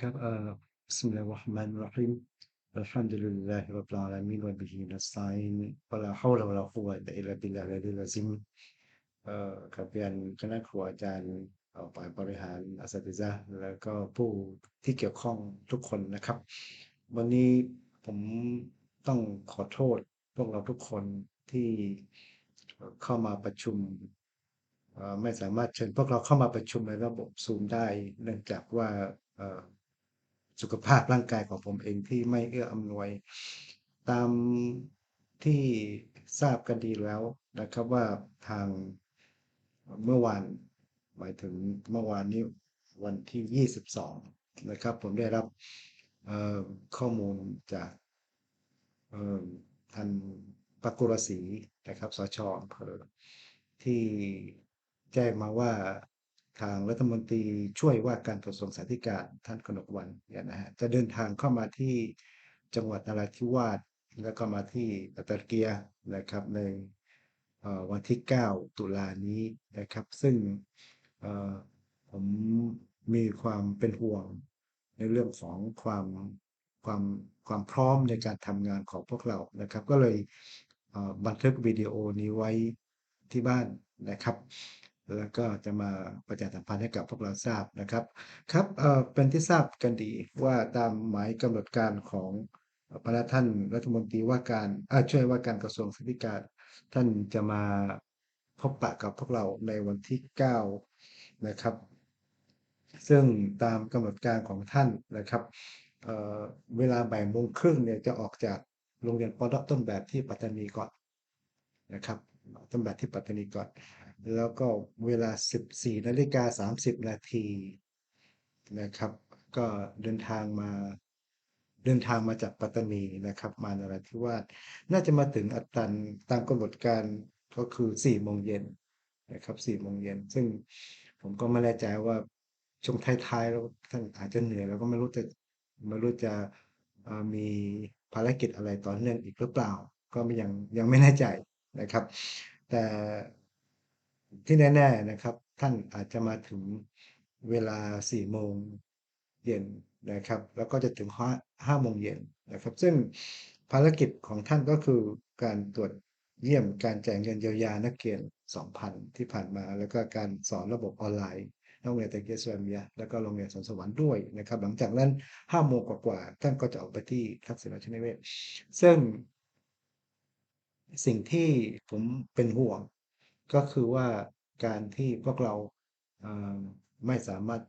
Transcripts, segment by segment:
ครับเอ่อบิสมิลลาฮิรเราะห์มานิรเราะฮีมอัลฮัมดุลิลลาฮิร็อบบิลอาลามีนวะบิฮินัสตัยนวะลาฮอละวะลากุวะตะอิลลาบิลลาฮิลิลาซิมเอ่อกับเรียนคณะครูอาจารย์ฝ่ายบริหารอาสาติซะแล้วก็ผู้ที่เกี่ยวข้องทุกคนนะครับ วันนี้ผมต้องขอโทษพวกเราทุกคนที่เข้ามาประชุมไม่สามารถเชิญพวกเราเข้ามาประชุมในระบบซูมได้ เนื่องจากว่า สุขภาพร่างกายของผมเองที่ไม่เอื้ออำนวย ตามที่ทราบกันดีแล้วนะครับว่าทางเมื่อวานหมายถึงเมื่อวานนี้วันที่ 22 นะครับ ผมได้รับข้อมูลจากท่านปกุรศรีนะครับสชอำเภอที่แจ้งมาว่า ทางรัฐมนตรีช่วยว่าการกระทรวงสาธารณสุขท่านกนกวันเนี่ยนะฮะจะเดินทางเข้ามาที่จังหวัดนราธิวาสแล้วก็มาที่อัตะเกียนะครับในวันที่ 9 ตุลานี้นะครับ ซึ่งผมมีความเป็นห่วงในเรื่องของความความความพร้อมในการทำงานของพวกเรานะครับ ก็เลยบันทึกวิดีโอนี้ไว้ที่บ้านนะครับ แล้วก็จะมาประชาสัมพันธ์ให้กับพวกเราทราบนะครับ ครับเอ่อเป็นที่ทราบกันดีว่าตามหมายกำหนดการของพระท่านรัฐมนตรีว่าการอ่าช่วยว่าการกระทรวงสาธาร ท่านจะมาพบปะกับพวกเราในวันที่9นะครับ ซึ่งตามกำหนดการของท่านนะครับเอ่อเวลาบ่ายโมงครึ่งเนี่ยจะออกจากโรงเรียนปอดต้นแบบที่ปัตตานีก่อนนะครับต้นแบบที่ปัตตานีก่อน แล้วก็เวลา 14นาฬิกา30 นาทีนะครับ ก็เดินทางมาเดินทางมาจากปัตตานีนะครับ มานราธิวาสน่าจะมาถึงอัตตันตามกำหนดการก็คือ4โมงเย็นนะครับ4โมงเย็นซึ่งผมก็ไม่แน่ใจว่าช่วงท้ายๆแล้วท่านอาจจะเหนื่อยแล้วก็ไม่รู้จะไม่รู้จะมีภารกิจอะไรต่อเนื่องอีกหรือเปล่า ก็ยังยังไม่แน่ใจนะครับ แต่ ที่แน่ๆนะครับ ท่านอาจจะมาถึงเวลา4โมงเย็นนะครับ แล้วก็จะถึงห้าห้าโมงเย็นนะครับ ซึ่งภารกิจของท่านก็คือการตรวจเยี่ยมการแจกเงินเยียวยานักเรียน 2,000 ที่ผ่านมา แล้วก็การสอนระบบออนไลน์โรงเรียนตะเกียสวามียแล้วก็โรงเรียนสวนสวรรค์ด้วยนะครับ หลังจากนั้น5โมงกว่าๆท่านก็จะออกไปที่ทักษิณราชนิเวศซึ่งสิ่งที่ผมเป็นห่วง ก็คือว่าการที่พวกเราไม่สามารถ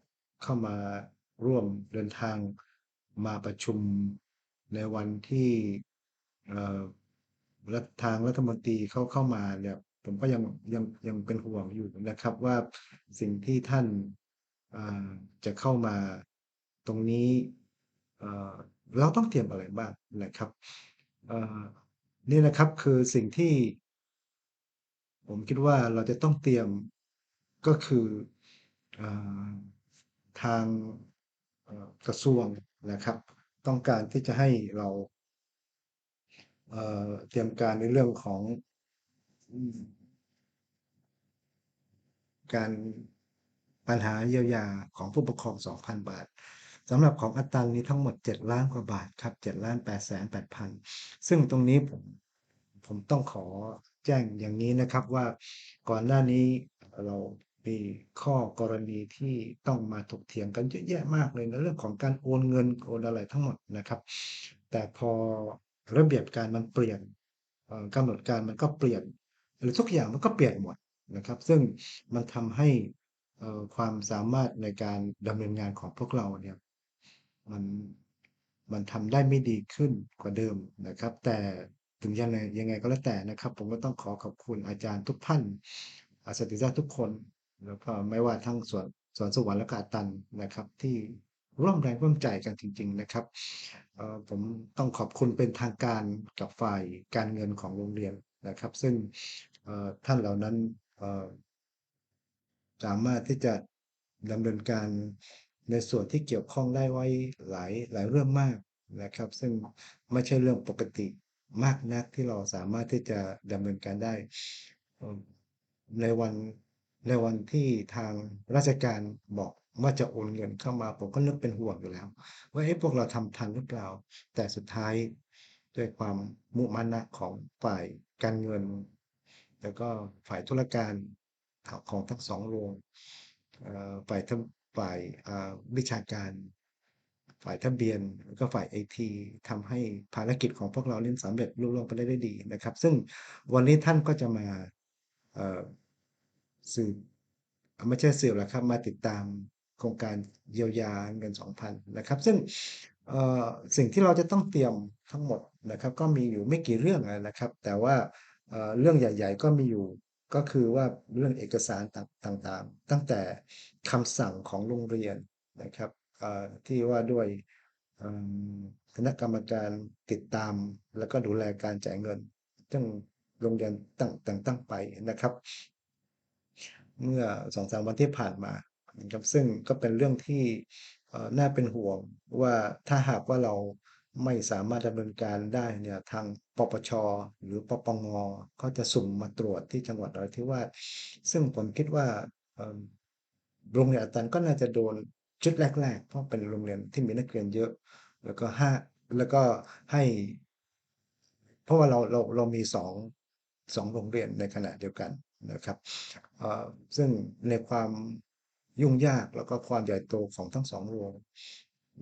เข้ามาร่วมเดินทางมาประชุมในวันที่รัฐทางรัฐมนตรีเขาเข้ามาเนี่ยผมก็ยังยังยังเป็นห่วงอยู่นะครับว่าสิ่งที่ท่านจะเข้ามาตรงนี้เราต้องเตรียมอะไรบ้างนะครับนี่นะครับคือสิ่งที่ ผมคิดว่าเราจะต้องเตรียมก็คืออทางกระทรวงนะครับ ต้องการที่จะให้เราเเตรียมการในเรื่องของการปัญหาเยียวยาของผู้ปกครอง 2,000 บาทสำหรับของอัตตันนี้ทั้งหมด 7 ล้านกว่าบาทครับ7ล้าน8แสน8พันซึ่งตรงนี้ผมผมต้องขอ แจ้งอย่างนี้นะครับว่าก่อนหน้านี้เรามีข้อกรณีที่ต้องมาถกเถียงกันเยอะแยะมากเลยในเรื่องของการโอนเงินโอนอะไรทั้งหมดนะครับ แต่พอระเบียบการมันเปลี่ยนเอ่อกำหนดการมันก็เปลี่ยน หรือทุกอย่างมันก็เปลี่ยนหมดนะครับ ซึ่งมันทำให้ความสามารถในการดำเนินงานของพวกเราเนี่ยมันมันทำได้ไม่ดีขึ้นกว่าเดิมนะครับ แต่ ถึงยังไงยังไงก็แล้วแต่นะครับ ผมก็ต้องขอขอบคุณอาจารย์ทุกท่านอาสาสมัครทุกคน แล้วก็ไม่ว่าทั้งส่วนส่วนสวรรค์และกอาตันนะครับ ที่ร่วมแรงร่วมใจกันจริง ๆนะครับผมต้องขอบคุณเป็นทางการกับฝ่ายการเงินของโรงเรียนนะครับ ซึ่งท่านเหล่านั้นสามารถที่จะดำเนินการในส่วนที่เกี่ยวข้องได้ไว้หลายหลายเรื่องมากนะครับ ซึ่งไม่ใช่เรื่องปกติ มากนักที่เราสามารถที่จะดำเนินการได้ ในวันในวันที่ทางราชการบอกว่าจะโอนเงินเข้ามาผมก็นึกเป็นห่วงอยู่แล้ว ว่าเอ๊ะพวกเราทำทันหรือเปล่า แต่สุดท้ายด้วยความมุมานะของฝ่ายการเงิน แล้วก็ฝ่ายธุรการของทั้งสองโรงฝ่ายทำฝ่ายวิชาการ ฝ่ายทะเบียนแล้วก็ฝ่ายไอทีทำให้ภารกิจของพวกเราเล่นสำเร็จลุล่วงไปได้ด้วยดีนะครับ ซึ่งวันนี้ท่านก็จะมาสืบอ่าไม่ใช่สืบหรอกครับมาติดตามโครงการเยียวยาเงิน 2,000 นะครับ ซึ่งสิ่งที่เราจะต้องเตรียมทั้งหมดนะครับ ก็มีอยู่ไม่กี่เรื่องนะครับ แต่ว่าเรื่องใหญ่ ๆ ก็มีอยู่ก็คือว่าเรื่องเอกสารต่างๆ ตั้งแต่คำสั่งของโรงเรียนนะครับ ที่ว่าด้วยคณะกรรมการติดตาม แล้วก็ดูแลการจ่ายเงิน ซึ่งโรงเรียนตั้งแต่งตั้งไปนะครับ เมื่อสองสามวันที่ผ่านมาครับซึ่งก็เป็นเรื่องที่น่าเป็นห่วงว่าถ้าหากว่าเราไม่สามารถดำเนินการได้เนี่ยทางปปช หรือปปงก็จะสุ่มมาตรวจที่จังหวัดนราธิวาสซึ่งผมคิดว่าโรงเรียนอาตันก็น่าจะโดน ชุดแรก ๆ เพราะเป็นโรงเรียนที่มีนักเรียนเยอะ แล้วก็ห้าแล้วก็ให้ เพราะว่าเราเราเรามีสองสองโรงเรียนในขณะเดียวกันนะครับซึ่งในความยุ่งยากแล้วก็ความใหญ่โตของทั้งสองโรง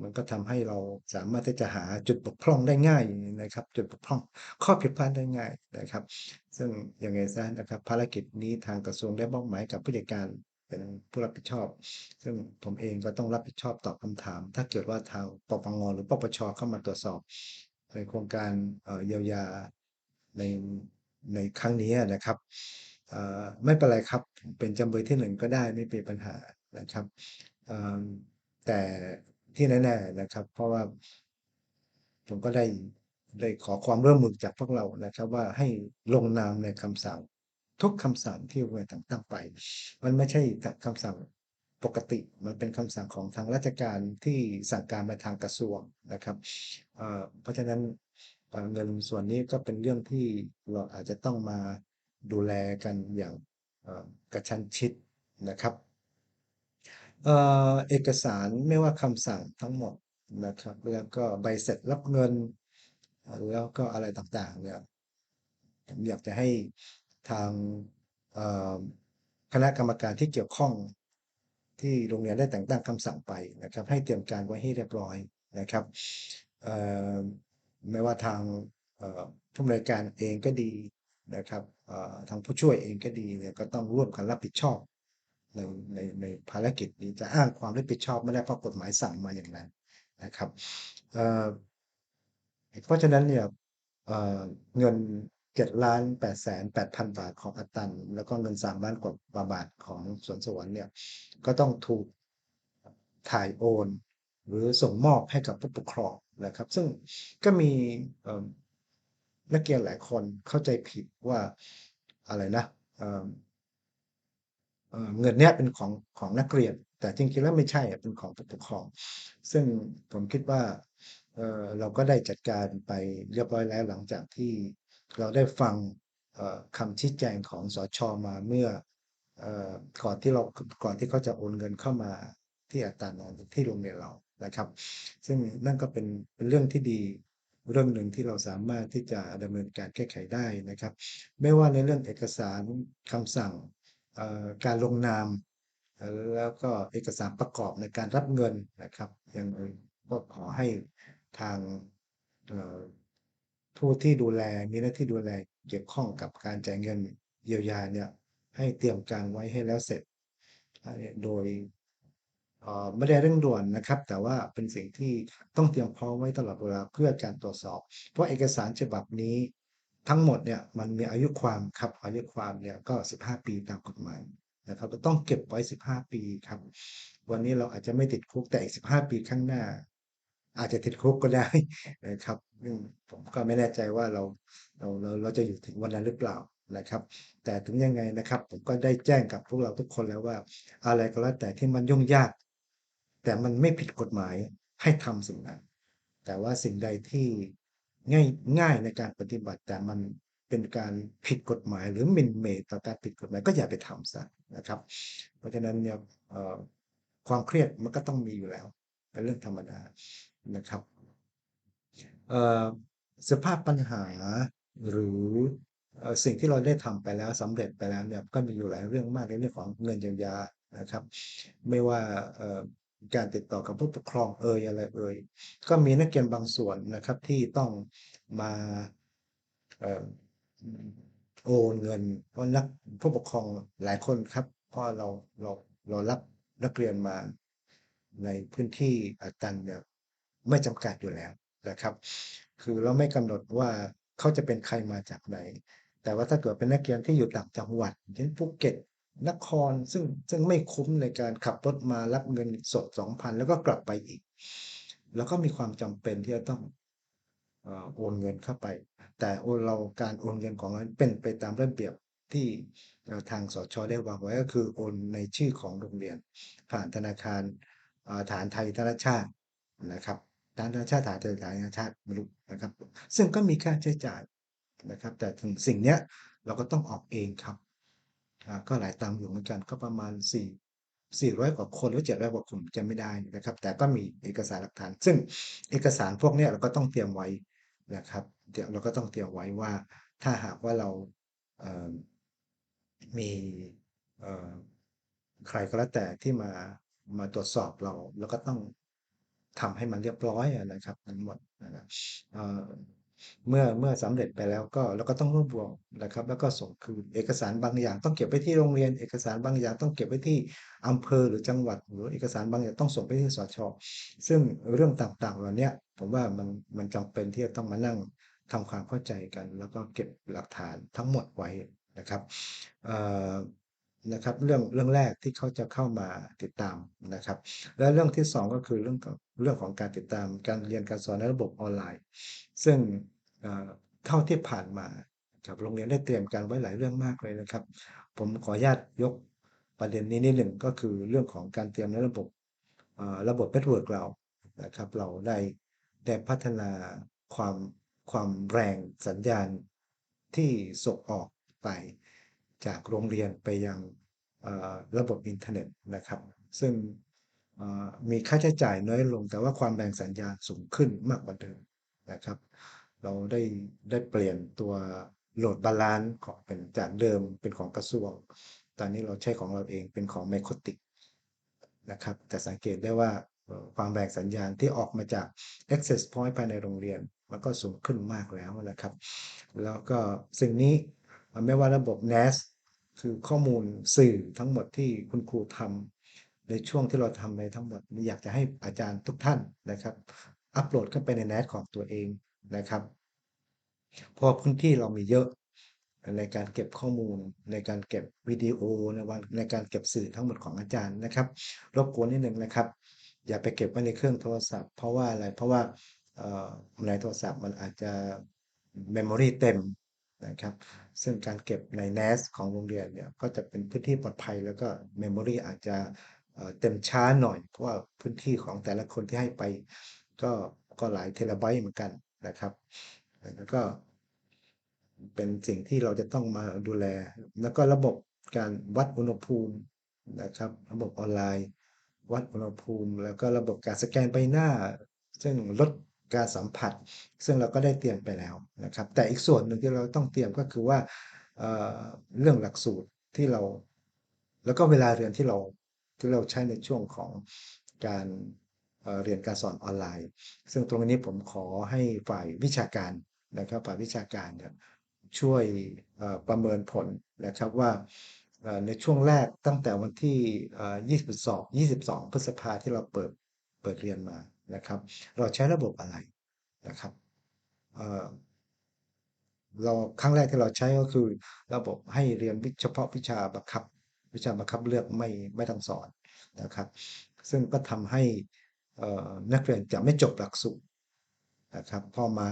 มันก็ทำให้เราสามารถที่จะหาจุดบกพร่องได้ง่ายนะครับ จุดบกพร่องข้อผิดพลาดได้ง่ายนะครับ ซึ่งยังไงซะนะครับ ภารกิจนี้ทางกระทรวงได้มอบหมายกับผู้จัดการ เป็นผู้รับผิดชอบ ซึ่งผมเองก็ต้องรับผิดชอบตอบคำถาม ถ้าเกิดว่าทางปปงหรือปปชเข้ามาตรวจสอบในโครงการเยียวยาในในครั้งนี้นะครับไม่เป็นไรครับเป็นจำเลยที่หนึ่งก็ได้ไม่เป็นปัญหานะครับแต่ที่แน่ๆนะครับ เพราะว่าผมก็ได้ได้ขอความร่วมมือจากพวกเรานะครับ ว่าให้ลงนามในคำสั่ง ทุกคำสั่งที่โรงเรียนต่างๆไป มันไม่ใช่คำสั่งปกติ มันเป็นคำสั่งของทางราชการที่สั่งการมาทางกระทรวงนะครับเเพราะฉะนั้นเเงินส่วนนี้ก็เป็นเรื่องที่เราอาจจะต้องมาดูแลกันอย่างกระชั้นชิดนะครับเออเอกสารไม่ว่าคำสั่งทั้งหมดนะครับแล้วก็ใบเสร็จรับเงิน แล้วก็อะไรต่างๆเนี่ยผมอยากจะให้ ทางคณะกรรมการที่เกี่ยวข้องที่โรงเรียนได้แต่งตั้งคำสั่งไปนะครับ ให้เตรียมการไว้ให้เรียบร้อยนะครับไม่ว่าทางผู้อำนวยการเองก็ดีนะครับทางผู้ช่วยเองก็ดีเนี่ยก็ต้องร่วมกันรับผิดชอบในในในภารกิจนี้จะอ้างความรับผิดชอบไม่ได้เพราะกฎหมายสั่งมาอย่างนั้นนะครับเพราะฉะนั้นเนี่ยเงิน เจ็ดล้านแปดแสนแปดพันบาทของอัตตัน แล้วก็เงินสามล้านกว่าบาทของสวนสวรรค์เนี่ยก็ต้องถูกถ่ายโอน หรือส่งมอบให้กับผู้ปกครองนะครับ ซึ่งก็มีนักเรียนหลายคนเข้าใจผิดว่าอะไรนะเงินเนี้ยเป็นของของนักเรียน แต่จริงๆแล้วไม่ใช่อะเป็นของผู้ปกครอง ซึ่งผมคิดว่าเเราก็ได้จัดการไปเรียบร้อยแล้วหลังจากที่ เราได้ฟังคำชี้แจงของสชมาเมื่ออก่อนที่เราก่อนที่เขาจะโอนเงินเข้ามาที่อัตราที่โรงเรียนเรานะครับ ซึ่งนั่นก็เป็นเป็นเรื่องที่ดีเรื่องหนึ่งที่เราสามารถที่จะดำเนินการแก้ไขได้นะครับ ไม่ว่าในเรื่องเอกสารคำสั่งการลงนาม แล้วก็เอกสารประกอบในการรับเงินนะครับยังไงก็ขอให้ทาง ผู้ที่ดูแลมีหน้าที่ดูแลเกี่ยวข้องกับการจ่ายเงินเยียวยาเนี่ยให้เตรียมการไว้ให้แล้วเสร็จ โดยไม่ได้เร่งด่วนนะครับ แต่ว่าเป็นสิ่งที่ต้องเตรียมพร้อมไว้ตลอดเวลาเพื่อการตรวจสอบ เพราะเอกสารฉบับนี้ทั้งหมดเนี่ยมันมีอายุความครับอายุความเนี่ยก็ 15 ปีตามกฎหมายนะครับก็ต้องเก็บไว้ 15 ปีครับ วันนี้เราอาจจะไม่ติดคุกแต่อีก 15 ปีข้างหน้า อาจจะติดคุกก็ได้นะครับผมก็ไม่แน่ใจว่าเราเราเราเราจะอยู่ถึงวันนั้นหรือเปล่านะครับ แต่ถึงยังไงนะครับ ผมก็ได้แจ้งกับพวกเราทุกคนแล้วว่า อะไรก็แล้วแต่ที่มันยุ่งยาก แต่มันไม่ผิดกฎหมายให้ทำสิ่งนั้น แต่ว่าสิ่งใดที่ง่ายง่ายในการปฏิบัติ แต่มันเป็นการผิดกฎหมายหรือมินเม่ต่อการผิดกฎหมายก็อย่าไปทำซะนะครับ เพราะฉะนั้นเนี่ยความเครียดมันก็ต้องมีอยู่แล้ว เป็นเรื่องธรรมดา นะครับเอ่อสภาพปัญหาหรือเอ่อสิ่งที่เราได้ทำไปแล้วสำเร็จไปแล้วเนี่ยก็มีอยู่หลายเรื่องมากในเรื่องของเงินเยียวยานะครับ ไม่ว่าเอ่อการติดต่อกับผู้ปกครองเอ่ยอะไรเอ่ยก็มีนักเรียนบางส่วนนะครับที่ต้องมาเอ่อโอนเงินเพราะนักผู้ปกครองหลายคนครับเพราะเราเราเรารับนักเรียนมาในพื้นที่อาจารย์เนี่ย ไม่จำกัดอยู่แล้วนะครับ คือเราไม่กำหนดว่าเขาจะเป็นใครมาจากไหน แต่ว่าถ้าเกิดเป็นนักเรียนที่อยู่ต่างจังหวัดเช่นภูเก็ตนครซึ่งซึ่งไม่คุ้มในการขับรถมารับเงินสดสองพันแล้วก็กลับไปอีก แล้วก็มีความจำเป็นที่จะต้องอ่อโอนเงินเข้าไป แต่โอนเราการโอนเงินของเราเป็นไปตามระเบียบที่ทางสชได้วางไว้ก็คือโอนในชื่อของโรงเรียน ผ่านธนาคารฐานไทยธนชาตินะครับ ฐานธนชาติฐานไทยธนชาติไม่รู้นะครับ ซึ่งก็มีค่าใช้จ่ายนะครับ แต่ถึงสิ่งเนี้ยเราก็ต้องออกเองครับก็หลายตังอยู่เหมือนกันก็ประมาณ 4 400 กว่าคนหรือ700กว่าคนจำไม่ได้นะครับ แต่ก็มีเอกสารหลักฐาน ซึ่งเอกสารพวกนี้เราก็ต้องเตรียมไว้นะครับเดี๋ยวเราก็ต้องเตรียมไว้ว่า ถ้าหากว่าเราเอ่อมีเอ่อใครก็แล้วแต่ที่มามาตรวจสอบเรา แล้วก็ต้อง ทำให้มันเรียบร้อยนะครับทั้งหมดนะครับเมื่อเมื่อสำเร็จไปแล้วก็เราก็ต้องรวบรวมนะครับ แล้วก็ส่งคืนเอกสารบางอย่าง ต้องเก็บไว้ที่โรงเรียน เอกสารบางอย่าง ต้องเก็บไว้ที่อำเภอหรือจังหวัด หรือเอกสารบางอย่างต้องส่งไปที่สชซึ่งเรื่องต่างๆเหล่านี้ผมว่ามันมันจำเป็นที่จะต้องมานั่งทำความเข้าใจกัน แล้วก็เก็บหลักฐานทั้งหมดไว้นะครับ นะครับเรื่องเรื่องแรกที่เขาจะเข้ามาติดตามนะครับ และเรื่องที่สองก็คือเรื่องเรื่องของการติดตามการเรียนการสอนในระบบออนไลน์ ซึ่งเอ่อเท่าที่ผ่านมาครับโรงเรียนได้เตรียมการไว้หลายเรื่องมากเลยนะครับ ผมขออนุญาตยกประเด็นนี้นิดหนึ่งก็คือเรื่องของการเตรียมในระบบระบบเน็ตเวิร์กเรานะครับ เราได้ได้พัฒนาความความแรงสัญญาณที่ส่งออกไป จากโรงเรียนไปยังระบบอินเทอร์เน็ตนะครับ ซึ่งมีค่าใช้จ่ายน้อยลง แต่ว่าความแรงสัญญาณสูงขึ้นมากกว่าเดิมนะครับ เราได้ได้เปลี่ยนตัวโหลดบาลานซ์ของเป็นจากเดิมเป็นของกระทรวง ตอนนี้เราใช้ของเราเองเป็นของไมโครติกนะครับแต่สังเกตได้ว่าความแรงสัญญาณที่ออกมาจาก access point ภายในโรงเรียน มันก็สูงขึ้นมากแล้วนะครับ แล้วก็สิ่งนี้ ไม่ว่าระบบ NAS คือข้อมูลสื่อทั้งหมดที่คุณครูทำในช่วงที่เราทำในทั้งหมดอยากจะให้อาจารย์ทุกท่านนะครับ อัปโหลดเข้าไปใน NAS ของตัวเองนะครับเพราะพื้นที่เรามีเยอะในการเก็บข้อมูล ในการเก็บวิดีโอในวันในการเก็บสื่อทั้งหมดของอาจารย์นะครับรบกวนนิดนึงนะครับ อย่าไปเก็บไว้ในเครื่องโทรศัพท์เพราะว่าอะไรเพราะว่าอ่อในโทรศัพท์มันอาจจะ memory เต็ม นะครับ ซึ่งการเก็บใน NAS ของโรงเรียนเนี่ยก็จะเป็นพื้นที่ปลอดภัย แล้วก็ memory อาจจะเเต็มช้าหน่อย เพราะว่าพื้นที่ของแต่ละคนที่ให้ไป ก็ก็หลายเทราไบต์เหมือนกันนะครับ แล้วก็เป็นสิ่งที่เราจะต้องมาดูแล แล้วก็ระบบการวัดอุณหภูมินะครับ ระบบออนไลน์ วัดอุณหภูมิ แล้วก็ระบบการสแกนใบหน้า ซึ่งลด การสัมผัส ซึ่งเราก็ได้เตรียมไปแล้วนะครับ แต่อีกส่วนหนึ่งที่เราต้องเตรียมก็คือว่าเเรื่องหลักสูตรที่เรา แล้วก็เวลาเรียนที่เราที่เราใช้ในช่วงของการเเรียนการสอนออนไลน์ ซึ่งตรงนี้ผมขอให้ฝ่ายวิชาการนะครับฝ่ายวิชาการเนี่ยช่วยประเมินผลนะครับว่าในช่วงแรกตั้งแต่วันที่เอ่อ22 22 พฤษภาที่เราเปิดเปิดเรียนมา นะครับ เราใช้ระบบอะไรนะครับเเราครั้งแรกที่เราใช้ก็คือ ระบบให้เรียนวิเฉพาะวิชาบังคับ วิชาบังคับเลือกไม่ไม่ต้องสอนนะครับ ซึ่งก็ทำให้นักเรียนจะไม่จบหลักสูตรนะครับพอมา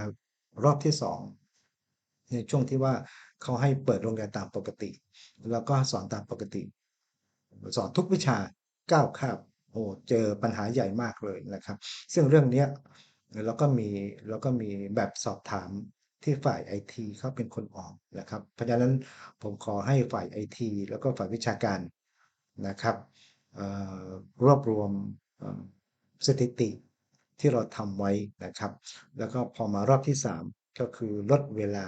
รอบที่สองในช่วงที่ว่าเขาให้เปิดโรงเรียนตามปกติ แล้วก็สอนตามปกติ สอนทุกวิชาเก้าคาบ อ้เจอปัญหาใหญ่มากเลยนะครับ ซึ่งเรื่องนี้เราก็มีเราก็มีแบบสอบถามที่ฝ่ายไอทีเขาเป็นคนออกนะครับ เพราะฉะนั้นผมขอให้ฝ่ายไอทีแล้วก็ฝ่ายวิชาการนะครับรวบรวมสถิติที่เราทำไว้นะครับ แล้วก็พอมารอบที่ 3 ก็คือลดเวลา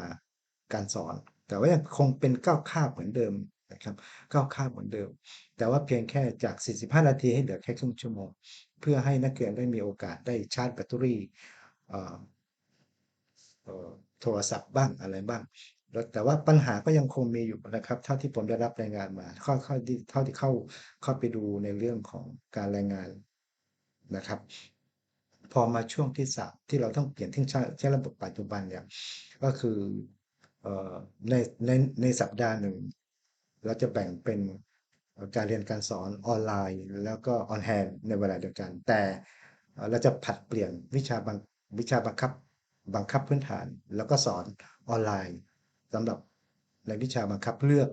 การสอน แต่ว่ายังคงเป็นก้าวคาเหมือนเดิม นะครับก้าวคาบเหมือนเดิม แต่ว่าเพียงแค่จาก 45 นาทีให้เหลือแค่ครึ่งชั่วโมง เพื่อให้นักเรียนได้มีโอกาสได้ชาร์จแบตเตอรี่โทรศัพท์บ้างอะไรบ้าง แต่ว่าปัญหาก็ยังคงมีอยู่นะครับเท่าที่ผมได้รับรายงานมาเข้าเข้าที่เท่าที่เข้าเข้าไปดูในเรื่องของการรายงานนะครับ พอมาช่วงที่สามที่เราต้องเปลี่ยนที่ใช้ใช้ระบบปัจจุบันเนี่ยก็คือในในในสัปดาห์หนึ่ง เราจะแบ่งเป็นการเรียนการสอนออนไลน์ แล้วก็ออนแฮนในเวลาเดียวกัน แต่เราจะผัดเปลี่ยนวิชาบังวิชาบังคับบังคับพื้นฐาน แล้วก็สอนออนไลน์สำหรับในวิชาบังคับเลือก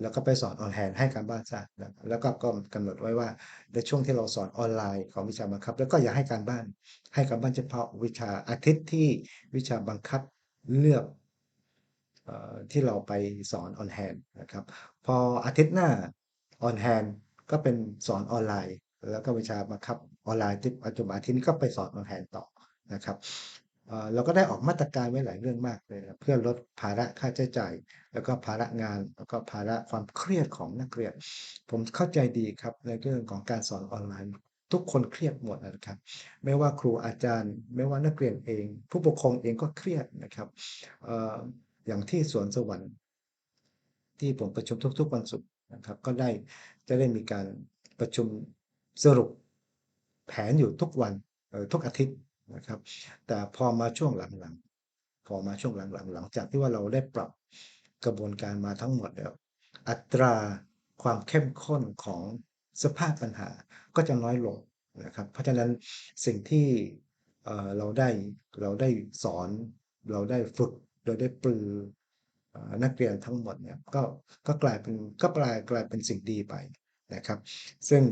แล้วก็ไปสอนออนแฮนให้การบ้านซะแล้วก็ก็กำหนดไว้ว่าในช่วงที่เราสอนออนไลน์ของวิชาบังคับ แล้วก็อย่าให้การบ้าน ให้การบ้านเฉพาะวิชาอาทิตย์ที่วิชาบังคับเลือก ที่เราไปสอนออนแฮนนะครับ พออาทิตย์หน้าออนแฮนก็เป็นสอนออนไลน์ แล้วก็วิชาบังคับออนไลน์ที่ปัจจุบันที่นี้ก็ไปสอนออนแฮนต่อนะครับเราก็ได้ออกมาตรการไว้หลายเรื่องมากเลยนะเพื่อลดภาระค่าใช้จ่าย แล้วก็ภาระงานแล้วก็ภาระความเครียดของนักเรียน ผมเข้าใจดีครับในเรื่องของการสอนออนไลน์ ทุกคนเครียดหมดนะครับ ไม่ว่าครูอาจารย์ ไม่ว่านักเรียนเอง ผู้ปกครองเองก็เครียดนะครับ อย่างที่สวนสวรรค์ ที่ผมประชุมทุก ๆ วันศุกร์นะครับ ก็ได้จะได้มีการประชุมสรุปแผนอยู่ทุกวันทุกอาทิตย์นะครับ แต่พอมาช่วงหลังๆพอมาช่วงหลังๆหลังจากที่ว่าเราได้ปรับกระบวนการมาทั้งหมดแล้ว อัตราความเข้มข้นของสภาพปัญหาก็จะน้อยลงนะครับ เพราะฉะนั้นสิ่งที่เราได้เราได้สอนเราได้ฝึก เราได้ปรือนักเรียนทั้งหมดเนี่ยก็ก็กลายเป็นก็กลายกลายเป็นสิ่งดีไปนะครับ ซึ่ง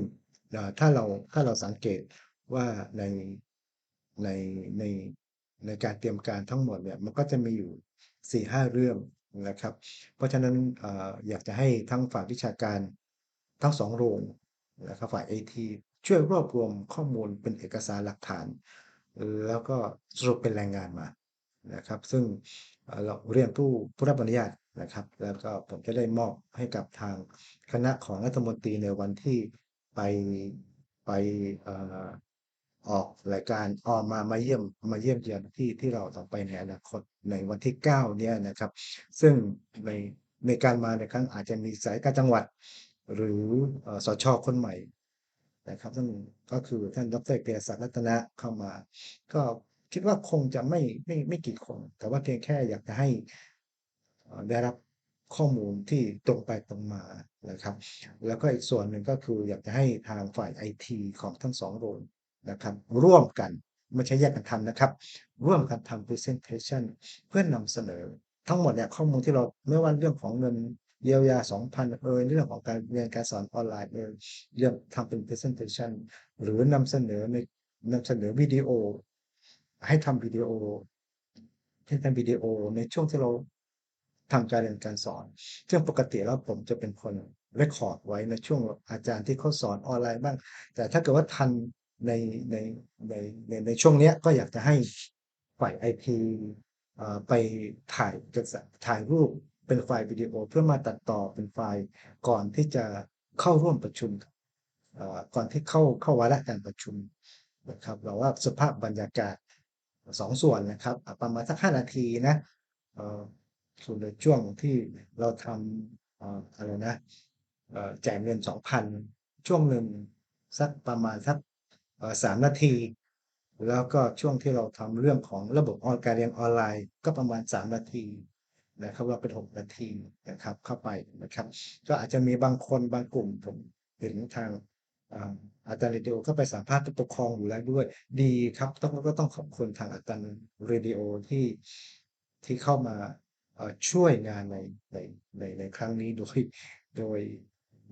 ถ้าเราถ้าเราสังเกตว่าในในในในการเตรียมการทั้งหมดเนี่ยมันก็จะมีอยู่สี่ห้าเรื่องนะครับ เพราะฉะนั้นออยากจะให้ทั้งฝ่ายวิชาการทั้งสองโรงนะครับฝ่าย AT ช่วยรวบรวมข้อมูลเป็นเอกสารหลักฐาน แล้วก็สรุปเป็นรายงานมา นะครับ ซึ่งเราเรียนผู้ผู้รับอนุญาตนะครับ แล้วก็ผมจะได้มอบให้กับทางคณะของรัฐมนตรีในวันที่ไปไปออกรายการออกมามาเยี่ยมมาเยี่ยมเยียนที่ที่เราต่อไปในอนาคตในวันที่ 9 เนี่ยนะครับ ซึ่งในในการมาในครั้งอาจจะมีสายการจังหวัด หรืออ่อสชคนใหม่นะครับซึ่งก็คือท่านดรเกียรติศักดิ์รัตนะเข้ามา ก็ คิดว่าคงจะไม่ไม่ไม่กี่คน แต่ว่าเพียงแค่อยากจะให้ได้รับข้อมูลที่ตรงไปตรงมานะครับ แล้วก็อีกส่วนหนึ่งก็คืออยากจะให้ทางฝ่ายไอทีของทั้งสองโรงนะครับ ร่วมกันไม่ใช่แยกกันทำนะครับ ร่วมกันทำ presentation เพื่อนำเสนอ ทั้งหมดเนี่ยข้อมูลที่เราไม่ว่าเรื่องของเงินเยียวยา 2,000 เอยเรื่องของการเรียนการสอนออนไลน์เอยเรื่องทำเป็น presentation หรือนำเสนอในนำเสนอวิดีโอ ให้ทำวิดีโอให้ทำวิดีโอในช่วงที่เราทำการเรียนการสอนซึ่งปกติแล้วผมจะเป็นคนเรคคอร์ดไว้ในช่วงอาจารย์ที่เขาสอนออนไลน์บ้าง แต่ถ้าเกิดว่าทันในในในในในช่วงเนี้ยก็อยากจะให้ฝ่ายไอทีไปถ่ายจะถ่ายรูปเป็นไฟล์วิดีโอเพื่อมาตัดต่อเป็นไฟล์ก่อนที่จะเข้าร่วมประชุมก่อนที่เข้าเข้าวาระการประชุมนะครับเราว่าสภาพบรรยากาศ สองส่วนนะครับ ประมาณสักห้านาทีนะส่วนในช่วงที่เราทำอะไรนะแจกเงินสองพันช่วงหนึ่งสักประมาณสักสามนาที แล้วก็ช่วงที่เราทำเรื่องของระบบออนการเรียนออนไลน์ ก็ประมาณสามนาทีนะครับเราเป็นหกนาทีนะครับเข้าไปนะครับ ก็อาจจะมีบางคนบางกลุ่มผมเห็นทาง อาจารย์เรดิโอก็ไปสัมภาษณ์ผู้ปกครองอยู่แล้วด้วย ดีครับต้องก็ต้องขอบคุณทางอาจารย์เรดิโอที่ที่เข้ามาช่วยงานในในในในครั้งนี้โดยโดย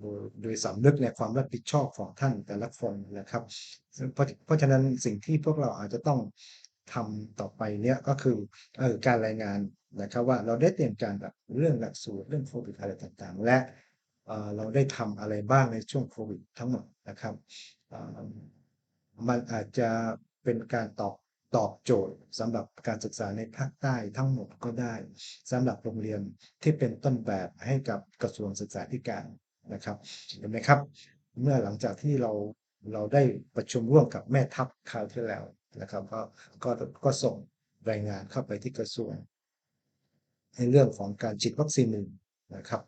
โดยโดยสำนึกในความรับผิดชอบของท่านแต่ละคนนะครับเพราะเพราะฉะนั้นสิ่งที่พวกเราอาจจะต้องทำต่อไปเนี่ยก็คือเออการรายงานนะครับว่าเราได้เตรียมการแบบเรื่องหลักสูตรเรื่องโควิดอะไรต่างๆ และ เราได้ทำอะไรบ้างในช่วงโควิดทั้งหมดนะครับมันอาจจะเป็นการตอบตอบโจทย์สำหรับการศึกษาในภาคใต้ทั้งหมดก็ได้สำหรับโรงเรียนที่เป็นต้นแบบให้กับกระทรวงศึกษาธิการนะครับเห็นไหมครับ เมื่อหลังจากที่เราเราได้ประชุมร่วมกับแม่ทัพคราวที่แล้วนะครับก็ก็ก็ส่งรายงานเข้าไปที่กระทรวง ในเรื่องของการฉีดวัคซีนหนึ่ง นะครับ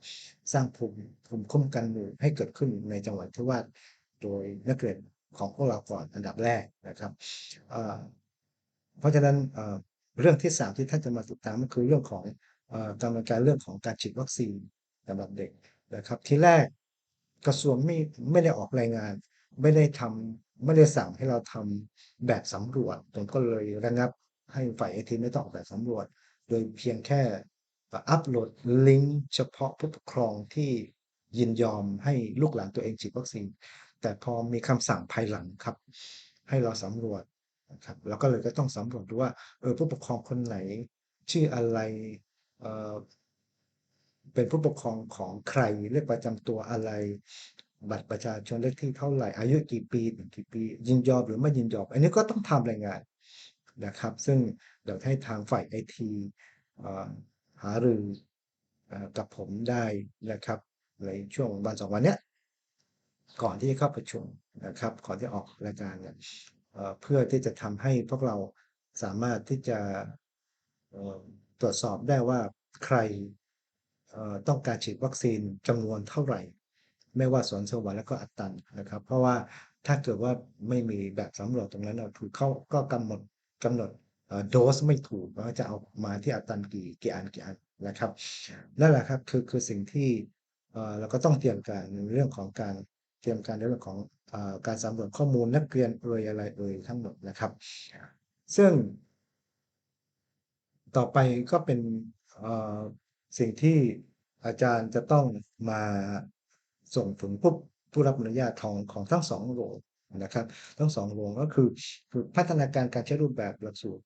สร้างภูมิภูมิคุ้มกันหมู่ให้เกิดขึ้นในจังหวัดที่ว่าโดยนักเรียนของพวกเราก่อนอันดับแรกนะครับเเพราะฉะนั้นเเรื่องที่สามที่ท่านจะมาติดตามก็คือเรื่องของกรดำเนินการเรื่องของการฉีดวัคซีนสำหรับเด็กนะครับ ที่แรกกระทรวงไม่ไม่ได้ออกรายงาน ไม่ได้ทำไม่ได้สั่งให้เราทำแบบสำรวจผมก็เลยระงับให้ฝ่ายไอทีไม่ต้องออกแบบสำรวจ โดยเพียงแค่ อัปโหลดลิงก์เฉพาะผู้ปกครองที่ยินยอมให้ลูกหลานตัวเองฉีดวัคซีน แต่พอมีคำสั่งภายหลังครับ ให้เราสำรวจนะครับเราก็เลยก็ต้องสำรวจดูว่าเออผู้ปกครองคนไหน ชื่ออะไรเออเป็นผู้ปกครองของใครเลขประจำตัวอะไร บัตรประชาชนเลขที่เท่าไหร่ อายุกี่ปีถึงกี่ปี ยินยอมหรือไม่ยินยอม อันนี้ก็ต้องทำรายงานนะครับ ซึ่งเดี๋ยวให้ทางฝ่ายไอที หารือกับผมได้นะครับ ในช่วงวันสองวันเนี้ยก่อนที่จะเข้าประชุมนะครับก่อนที่ออกรายการเนี่ยเพื่อที่จะทำให้พวกเราสามารถที่จะตรวจสอบได้ว่าใครต้องการฉีดวัคซีนจำนวนเท่าไหร่ ไม่ว่าสวนสวรรค์และก็อัตตันนะครับ เพราะว่าถ้าเกิดว่าไม่มีแบบสำรวจตรงนั้นน่ะถูกเขาก็กำหนดกำหนด โดสไม่ถูกว่าจะเอามาที่อัตตันกี่กี่อันกี่อันนะครับนั่นแหละครับคือคือสิ่งที่เราก็ต้องเตรียมการในเรื่องของการเตรียมการในเรื่องของอการสำรวจข้อมูลนักเรียนเอ่ยอะไรเอ่ยทั้งหมดนะครับ ซึ่ง ต่อไปก็เป็นสิ่งที่อาจารย์จะต้องมาส่งถึงผู้ผู้รับอนุญาตของของทั้งสองโรงนะครับ ทั้งสองโรงก็คือคือพัฒนาการการใช้รูปแบบหลักสูตร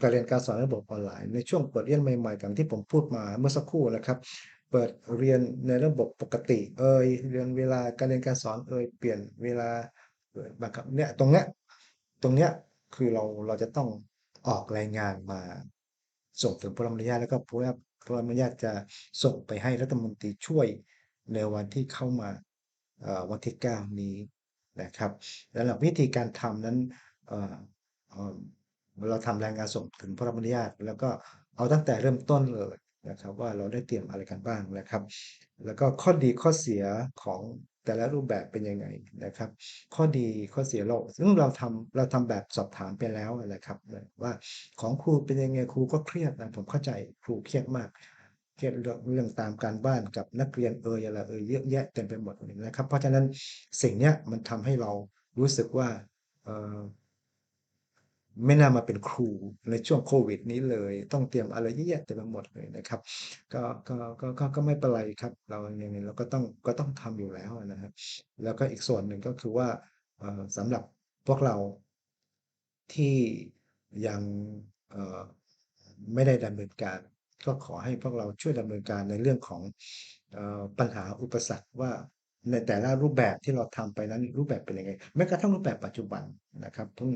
การเรียนการสอนระบบออนไลน์ ในช่วงเปิดเรียนใหม่ๆอย่างที่ผมพูดมาเมื่อสักครู่นะครับเปิดเรียนในระบบปกติเอ่ยเรียนเวลาการเรียนการสอนเอ่ยเปลี่ยนเวลาบังคับเนี่ยตรงเนี้ยตรงเนี้ยคือเราเราจะต้องออกรายงานมาส่งถึงผู้รับอนุญาตแล้วก็ผู้รับผู้รับอนุญาตจะส่งไปให้รัฐมนตรีช่วยในวันที่เข้ามาวันที่ 9 นี้นะครับ แล้วหลักวิธีการทำนั้น เราทำรายงานส่งถึงผู้รับอนุญาตแล้วก็เอาตั้งแต่เริ่มต้นเลยนะครับ ว่าเราได้เตรียมอะไรกันบ้างนะครับ แล้วก็ข้อดีข้อเสียของแต่ละรูปแบบเป็นยังไงนะครับ ข้อดีข้อเสียเราซึ่งเราทำเราทำแบบสอบถามไปแล้วนะครับว่าของครูเป็นยังไงครูก็เครียดนะผมเข้าใจครูเครียดมากเครียดเรื่องตามการบ้านกับนักเรียนเอ่ยอะไรเอ่ยเยอะแยะเต็มไปหมดเลยนะครับ เพราะฉะนั้นสิ่งเนี้ยมันทำให้เรารู้สึกว่าเออ ไม่น่ามาเป็นครูในช่วงโควิดนี้เลย ต้องเตรียมอะไรเยอะแยะเต็มไปหมดเลยนะครับ ก็ก็ก็ก็ก็ไม่เป็นไรครับ เราอย่างนี้เราก็ต้องก็ต้องทำอยู่แล้วนะครับแล้วก็อีกส่วนหนึ่งก็คือว่าเอ่อสำหรับพวกเราที่ยังไม่ได้ดำเนินการ ก็ขอให้พวกเราช่วยดำเนินการในเรื่องของปัญหาอุปสรรคว่า ในแต่ละรูปแบบที่เราทำไปนั้นรูปแบบเป็นยังไงแม้กระทั่งรูปแบบปัจจุบันนะครับซึ่ง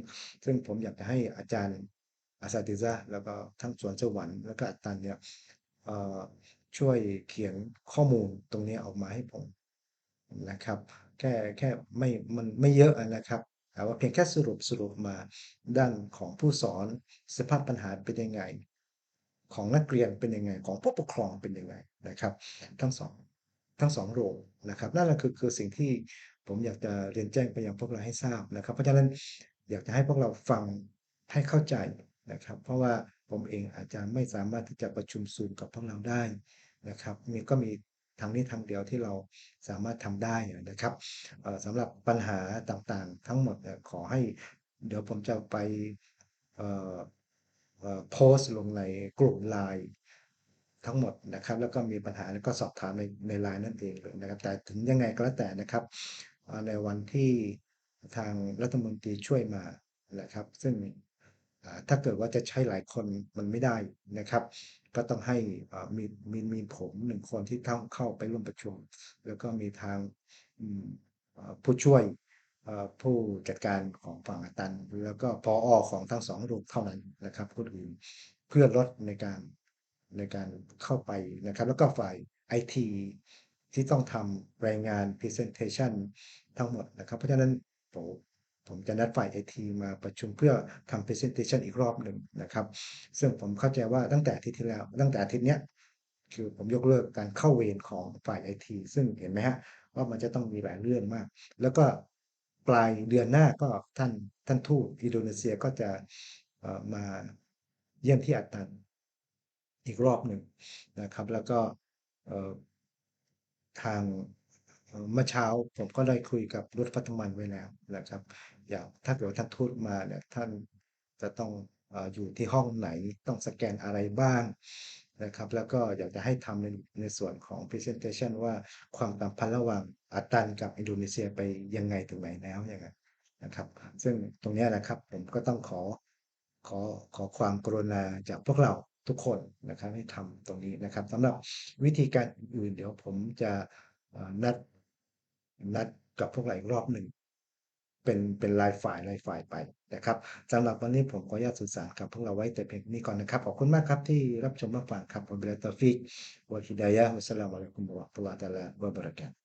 ซึ่งผมอยากจะให้อาจารย์อาซาติซาแล้วก็ทั้งสวนสวรรค์แล้วก็อาจารย์เนี่ยช่วยเขียนข้อมูลตรงนี้ออกมาให้ผมนะครับ แค่แค่ไม่มันไม่เยอะนะครับแต่ว่าเพียงแค่สรุปสรุปมาด้านของผู้สอนสภาพปัญหาเป็นยังไง ของนักเรียนเป็นยังไง ของผู้ปกครองเป็นยังไงนะครับ ทั้งสอง ทั้งสองโรงนะครับนั่นแหละคือคือสิ่งที่ผมอยากจะเรียนแจ้งไปยังพวกเราให้ทราบนะครับ เพราะฉะนั้นอยากจะให้พวกเราฟังให้เข้าใจนะครับ เพราะว่าผมเองอาจจะไม่สามารถที่จะประชุมซูมกับพวกเราได้นะครับ มีก็มีทางนี้ทางเดียวที่เราสามารถทำได้นะครับสำหรับปัญหาต่างๆ ทั้งหมดขอให้เดี๋ยวผมจะไปโพสต์ลงในกลุ่มไลน์ ทั้งหมดนะครับ แล้วก็มีปัญหาแล้วก็สอบถามในในไลน์นั่นเองเลยนะครับ แต่ถึงยังไงก็แล้วแต่นะครับในวันที่ทางรัฐมนตรีช่วยมานะครับ ซึ่งถ้าเกิดว่าจะใช้หลายคนมันไม่ได้นะครับ ก็ต้องให้มีมีมีผมหนึ่งคนที่ต้องเข้าไปร่วมประชุม แล้วก็มีทางผู้ช่วยผู้จัดการของฝั่งอตัน แล้วก็พออของทั้งสองโรงเท่านั้นนะครับคนอื่นเพื่อลดในการ ในการเข้าไปนะครับ แล้วก็ฝ่ายไอทีที่ต้องทำรายงาน Presentation ทั้งหมดนะครับ เพราะฉะนั้นผมผมจะนัดฝ่ายไอทีมาประชุมเพื่อทำ Presentation อีกรอบหนึ่งนะครับ ซึ่งผมเข้าใจว่าตั้งแต่อาทิตย์ที่แล้ว ตั้งแต่อาทิตย์นี้ยคือผมยกเลิกการเข้าเวรของฝ่ายไอทีซึ่งเห็นไหมฮะว่ามันจะต้องมีหลายเรื่องมาก แล้วก็ปลายเดือนหน้าก็ท่านท่านทูตอินโดนีเซียก็จะมาเยี่ยมที่อาตัน อีกรอบหนึ่งนะครับ แล้วก็ทางเมื่อเช้าผมก็ได้คุยกับรุทพัฒมันไว้แล้วนะครับ อยากถ้าเกิดว่าท่านทูตมาเนี่ยท่านจะต้องออยู่ที่ห้องไหนต้องสแกนอะไรบ้างนะครับ แล้วก็อยากจะให้ทำในในส่วนของ Presentation ว่าความสัมพันธ์ระหว่างอาตันกับอินโดนีเซียไปยังไงถึงไหนแล้วอย่างไงนะครับ ซึ่งตรงนี้นะครับผมก็ต้องขอขอขอความกรุณาจากพวกเรา ทุกคนนะครับให้ทำตรงนี้นะครับสำหรับวิธีการอื่นเดี๋ยวผมจะนัดนัดกับพวกเราอีกรอบหนึ่งเป็นเป็นรายฝ่ายรายฝ่ายไปนะครับสำหรับวันนี้ผมขออนุญาตสื่อสารกับพวกเราไว้แต่เพียงนี้ก่อนนะครับ ขอบคุณมากครับที่รับชมรับฟังครับผมเบลตอฟิกวะฮิดายะฮ์วัสสลามอะลัยกุมวะเราะห์มะตุลลอฮ์วะบะเราะกาตุฮ์